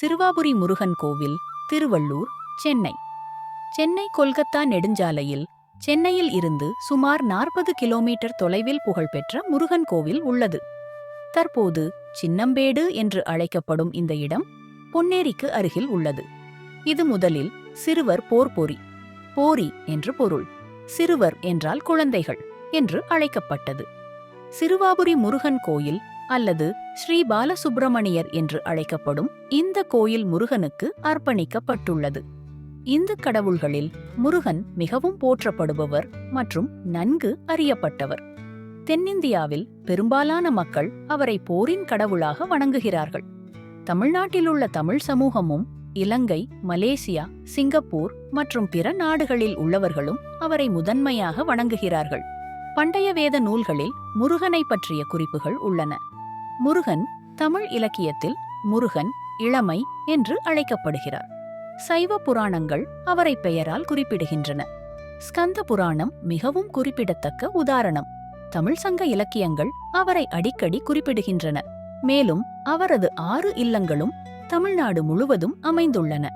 சிறுவாபுரி முருகன் கோவில் திருவள்ளூர் சென்னை. சென்னை கொல்கத்தா நெடுஞ்சாலையில் சென்னையில் இருந்து சுமார் நாற்பது கிலோமீட்டர் தொலைவில் புகழ்பெற்ற முருகன் கோவில் உள்ளது. தற்போது சின்னம்பேடு என்று அழைக்கப்படும் இந்த இடம் பொன்னேரிக்கு அருகில் உள்ளது. இது முதலில் சிறுவர் போர்பொறி போரி என்று பொருள். சிறுவர் என்றால் குழந்தைகள் என்று அழைக்கப்பட்டது. சிறுவாபுரி முருகன் கோயில் அல்லது ஸ்ரீ பாலசுப்பிரமணியர் என்று அழைக்கப்படும் இந்த கோயில் முருகனுக்கு அர்ப்பணிக்கப்பட்டுள்ளது. இந்து கடவுள்களில் முருகன் மிகவும் போற்றப்படுபவர் மற்றும் நன்கு அறியப்பட்டவர். தென்னிந்தியாவில் பெரும்பாலான மக்கள் அவரை போரின் கடவுளாக வணங்குகிறார்கள். தமிழ்நாட்டிலுள்ள தமிழ் சமூகமும் இலங்கை மலேசியா சிங்கப்பூர் மற்றும் பிற நாடுகளில் உள்ளவர்களும் அவரை முதன்மையாக வணங்குகிறார்கள். பண்டைய வேத நூல்களில் முருகனை பற்றிய குறிப்புகள் உள்ளன. முருகன் தமிழ் இலக்கியத்தில் முருகன் இளமை என்று அழைக்கப்படுகிறார். சைவ புராணங்கள் அவரை பெயரால் குறிப்பிடுகின்றன. ஸ்கந்த புராணம் மிகவும் குறிப்பிடத்தக்க உதாரணம். தமிழ் சங்க இலக்கியங்கள் அவரை அடிக்கடி குறிப்பிடுகின்றன. மேலும் அவரது ஆறு இல்லங்களும் தமிழ்நாடு முழுவதும் அமைந்துள்ளன.